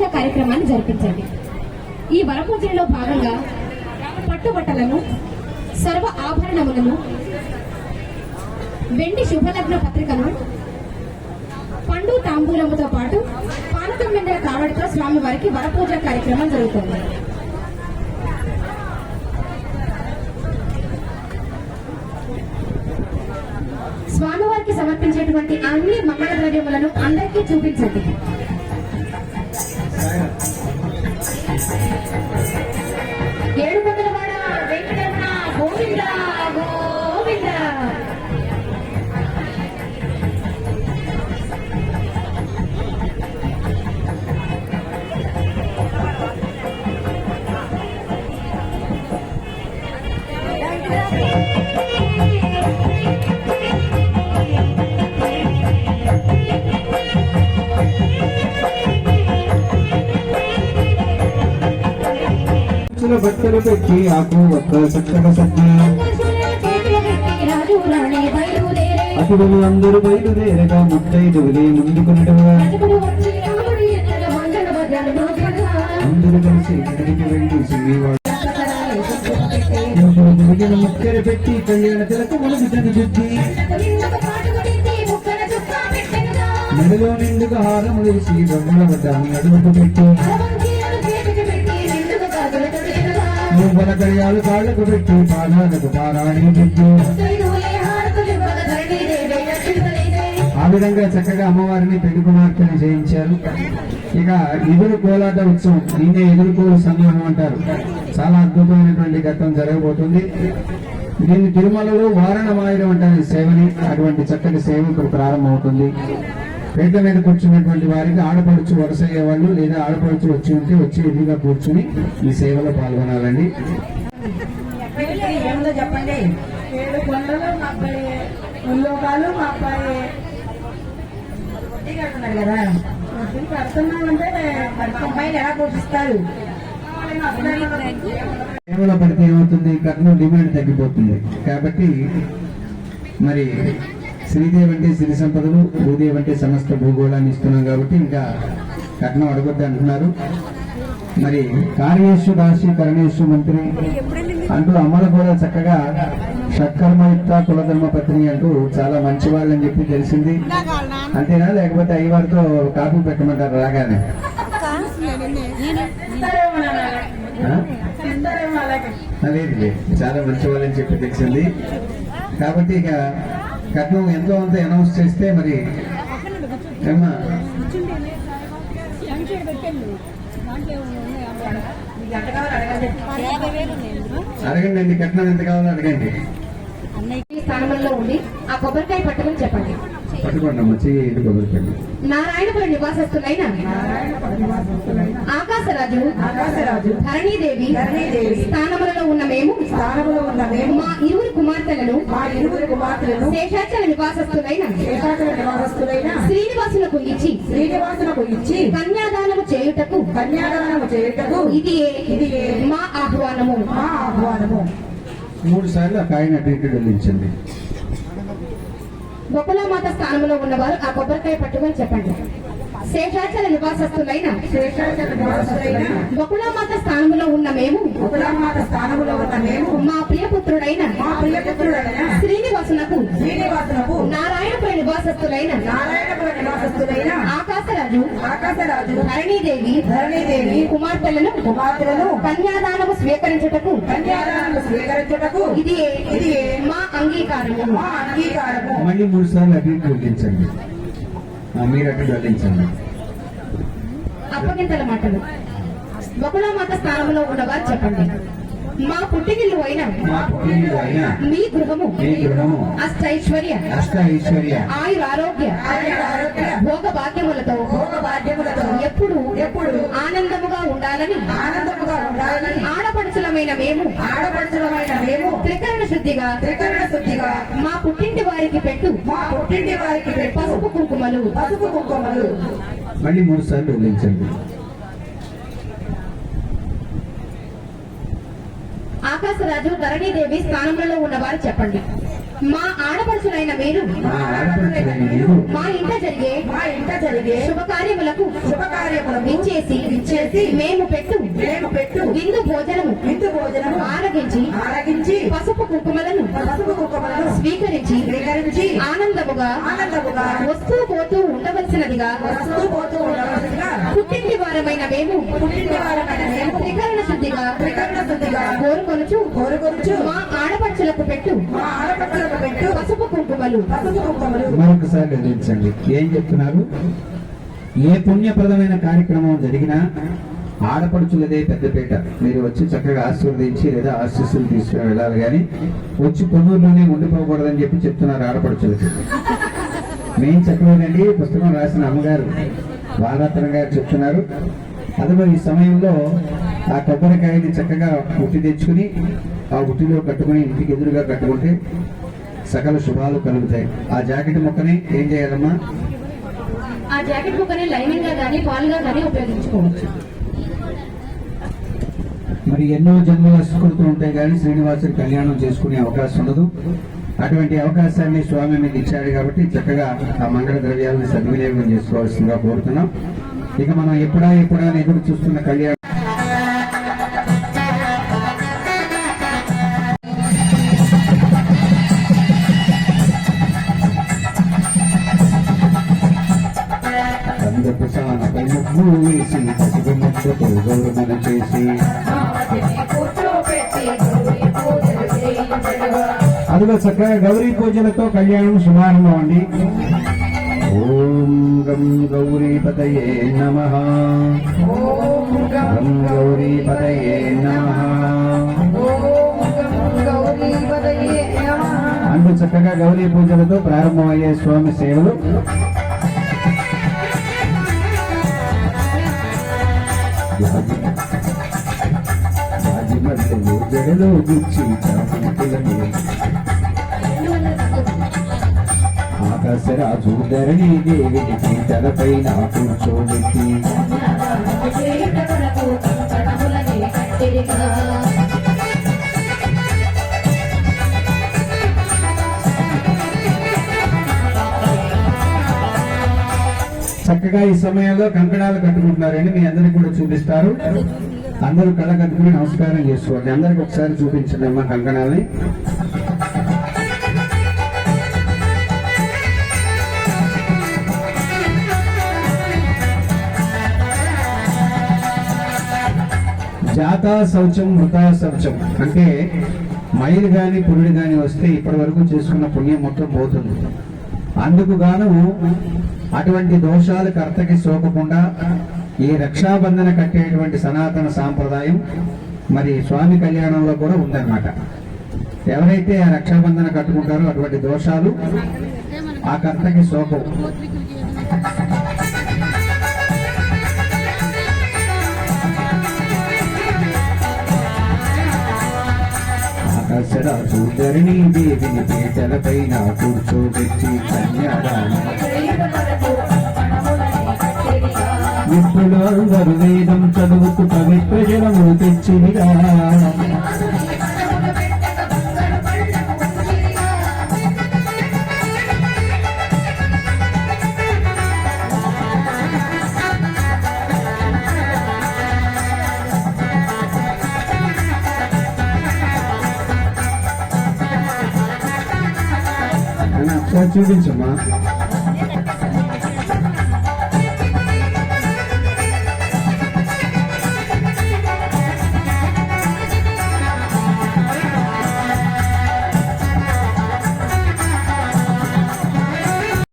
వరపూజ కార్యక్రమాన్ని జరిపించండి. ఈ వరపూజలో భాగంగా పట్టుబట్టలను సర్వ ఆభరణములను వెండి శుభలగ్న పత్రికను పండు తాంబూలముతో పాటు పానకం వెండల కావడితో స్వామివారికి వరపూజ కార్యక్రమం జరుగుతుంది. స్వామివారికి సమర్పించేటువంటి అన్ని మంగళ ద్రవ్యములను అందరికీ చూపించండి. బట్టలు పెట్టి ఆకు ఒక్క చక్కగా సర్ది అతిథులు అందరూ బయలుదేరగా ముత్తైదువులే ముందుకు నడువగా అందరూ కలిసి ఇక్కడికి వెళ్ళి సింగివాడు ముగిన ముక్కర పెట్టి కళ్యాణ తిలక మనకు పెట్టెనుగా. మెడలో నిండుగా హారం వేసి బ్రహ్మల వడ్డాన్ని అడుగుకు పెట్టి. నువ్వుల కడియాలు కాళ్ళకు పెట్టి పాదాలకు పారాణి పెట్టి ఆ విధంగా చక్కగా అమ్మవారిని పెళ్ళి కుమార్తెను చేయించారు. ఇక ఎదురు కోలాట ఉత్సవం దీన్నే ఎదురుకోలు సంఘం అంటారు. చాలా అద్భుతమైనటువంటి గతం జరగబోతుంది. దీన్ని తిరుమలలో వారణమాయురం అంటారు సేవని. అటువంటి చక్కటి సేవ ఇప్పుడు ప్రారంభమవుతుంది. పీట మీద కూర్చున్నటువంటి వారికి ఆడపడుచు వరుస అయ్యేవాళ్ళు లేదా ఆడపడుచు వచ్చి ఉంటే వచ్చి ఎదురుగా కూర్చుని ఈ సేవలో పాల్గొనాలండి. చెప్పండి? ఏడు కొండలు మా అబ్బాయి ఉల్లోకాలు మా అబ్బాయి వడ్డీ కడుతున్నారు కదా. వడ్డీ కడుతున్నామంటే మరి అమ్మాయిలు ఎలా పోషిస్తారు? సేవలో పడితే ఏమవుతుంది? కథలో డిమాండ్ తగ్గిపోతుంది. కాబట్టి మరి శ్రీదేవి అంటే సిరి సంపదలు భూదేవి అంటే సమస్త భూగోళాన్ని ఇస్తున్నాం కాబట్టి ఇంకా కట్నం అడగొద్దు అంటున్నారు మరి కార్యేశు దాసి కరణేశు మంత్రి అంటూ అమ్మలు కూడా చక్కగా షట్కర్మయుక్త కులధర్మ పత్ని అంటూ చాలా మంచి వాళ్ళని చెప్పి తెలిసింది. అంతేనా? లేకపోతే అయ్యవారితో కాపీ పెట్టమంటారు? రాగానే. లేదు. చాలా మంచి వాళ్ళని చెప్పి తెలిసింది. కాబట్టి ఇక కట్నం ఎంతో అంత అనౌన్స్ చేస్తే మరి ఏమ్మా? అడగండి అండి కట్నం ఎంత కావాలో అడగండి. స్థానంలో ఉండి ఆ కొబ్బరికాయ పట్టుకుని చెప్పండి. పట్టుకోండి నారాయణపురం నివాసస్తులైన ఆకాశరాజు ఆకాశరాజు ధరణీదేవి ధరణీదేవి స్థానములలో ఉన్న మేము స్థానంలో ఉన్న మేము మా ఇరువురు కుమార్తెలను మా ఇరువురు కుమార్తెలను శేషాచల నివాసస్తులైన శేషాచల నివాసస్తులైన శ్రీనివాసులకు ఇచ్చి శ్రీనివాసులకు ఇచ్చి కన్యాదానము చేయుటకు కన్యాదానము చేయుటకు ఇది ఇది మా ఆహ్వానము. మా ఆహ్వానము. మూడు సార్లు ఆ కాయని అటు ఇటు వెళ్ళించండి. బొక్కలామాత స్థానంలో ఉన్నవారు ఆ కొబ్బరికాయ పట్టుకొని చెప్పండి. శేషాచల నివాసులైన బొకులామాత స్థానంలో ఉన్న మేము ఒకలామాత స్థానములో ఉన్న మేము మా ప్రియపుత్రుడైన మా ప్రియపుత్రుడైన శ్రీనివాసునకు శ్రీనివాసునకు నారాయణపుర నివాసస్తులైన నారాయణపుర నివాసస్తులైన ఆకాశరాజు ఆకాశరాజు ధరణీదేవి ధరణీదేవి కుమార్తెలను కుమార్తెలను కన్యాదానము స్వీకరించుటకు కన్యాదానము స్వీకరించుటకు ఇది ఇది మా అంగీకారము. మా అంగీకారము. మళ్ళీ మూడు సార్లు ఆ, మీరు అటు ఇటు వెళ్ళించండి అప్పగింతల మాటలు. బకులామాత స్థానంలో ఉన్నవారు చెప్పండి. మా పుట్టినిల్లు అయిన మా గృహము అష్టైశ్వర్య అష్ట ఐశ్వర్య ఆయుర ఆరోగ్య భోగ భాగ్యములతో ఎప్పుడు ఎప్పుడు ఆనందముగా ఉండాలని ఆనందముగా ఉండాలని ఆడపడుచులమైన మేము ఆడపడుచులమైన మేము త్రికరణ శుద్ధిగా త్రికరణ మా పుట్టింటి వారికి పెట్టు. మా పుట్టింటి వారికి పసుపు కుంకుమలు పసుపు కుంకుమలు. మళ్ళీ మూడు సార్లు వెళ్ళించండి ఆకాశరాజు ధరణీదేవి స్థానంలో ఉన్నవారు చెప్పండి. మా ఆడపడుచులైన మీరు మా ఇంట జరిగే మా ఇంట జరిగే శుభకార్యములకు శుభకార్యములకు ఇచ్చేసి ఇచ్చేసి మేము పెట్టు మేము పెట్టు విందు భోజనము విందు భోజనము ఆరగించి ఆరగించి పసుపు కుంకుమలను పసుపు కుక్కమలను స్వీకరించి స్వీకరించి ఆనందముగా ఆనందముగా వస్తూ పోతూ ఉండవలసినదిగా వస్తూ పోతూ ఉండవలసిందిగా పుట్టింటి వారమైన మేము పుట్టింటి వారమైన మేము త్రికరణ శుద్ధిగా త్రికరణ శుద్ధిగా కోరుకొనుచు కోరుకొనుచు మా ఆడపడుచులకు పెట్టు మా ఆడపడులకు మరొకసారి గమనించండి ఏం చెప్తున్నారు? ఏ పుణ్యప్రదమైన కార్యక్రమం జరిగినా ఆడపడుచులదే పెద్దపేట. మీరు వచ్చి చక్కగా ఆశీర్వదించి లేదా ఆశీస్సులు తీసుకుని వెళ్ళాలి కానీ వచ్చి పొన్నూరులోనే ఉండిపోకూడదని చెప్పి చెప్తున్నారు ఆడపడుచులకి. మెయిన్ చక్కవేనండి పుస్తకం రాసిన అమ్మగారు బాలరత్న గారు చెప్తున్నారు. అదిగో ఈ సమయంలో ఆ కొబ్బరికాయని చక్కగా ఉట్టి తెచ్చుకుని ఆ ఉట్టిలో కట్టుకుని ఇంటికి ఎదురుగా కట్టుకుంటే సకల శుభాలు కలుగుతాయి. ఆ జాకెట్ మొక్కని ఏం చేయాలమ్మా? ఆ జాకెట్ ముక్కని లైనింగ్గా గానీ పాలుగా గానీ ఉపయోగించుకోవచ్చు. మరి ఎన్నో జన్మల సుకృతం ఉంటాయి కానీ శ్రీనివాసుడి కళ్యాణం చేసుకునే అవకాశం ఉండదు. అటువంటి అవకాశాన్ని స్వామి మీకు ఇచ్చాడు కాబట్టి చక్కగా ఆ మంగళ ద్రవ్యాలను సద్వినియోగం చేసుకోవాల్సిందిగా కోరుతున్నాం. ఇక మనం ఎప్పుడా ఎప్పుడా ఎదురు చూస్తున్న కళ్యాణం అదిగో చక్కగా గౌరీ పూజలతో కళ్యాణం శుభారంభం అండి. ఓం గం గౌరీ పతయే నమ. గం గౌరీ పతయే నమ. అందు చక్కగా గౌరీ పూజలతో ప్రారంభమయ్యే స్వామి సేవలు. రాజమల్లెలు జడలో గుచ్చి చామంతులని ఆకాశరాజు ధరణి దేవిని పీటలపైన కూర్చోబెట్టి. చక్కగా ఈ సమయంలో కంకణాలు కట్టుకుంటున్నారని మీ అందరికి కూడా చూపిస్తారు. అందరూ కళ్ళ కట్టుకుని నమస్కారం చేసుకోండి అందరికి ఒకసారి చూపించండి అమ్మ కంకణాలని. జాతా శౌచం మృతా శౌచం అంటే మైలు కానీ పురుడు కానీ వస్తే ఇప్పటి వరకు చేసుకున్న పుణ్యం మొత్తం పోతుంది. అందుకు గాను అటువంటి దోషాలు కర్తకి సోకకుండా ఈ రక్షాబంధన కట్టేటువంటి సనాతన సాంప్రదాయం మరి స్వామి కళ్యాణంలో కూడా ఉందన్నమాట. ఎవరైతే ఆ రక్షాబంధన కట్టుకుంటారో అటువంటి దోషాలు ఆ కర్తకి శోకం. ఆకాశరాజు ధరణి దేవిని పీటలపైన కూర్చోబెట్టి కన్యాదానం ఇప్పుడు అందరు వేదం చదువుకు పవిత్ర జలము తెచ్చిరా చూపించమ్మా.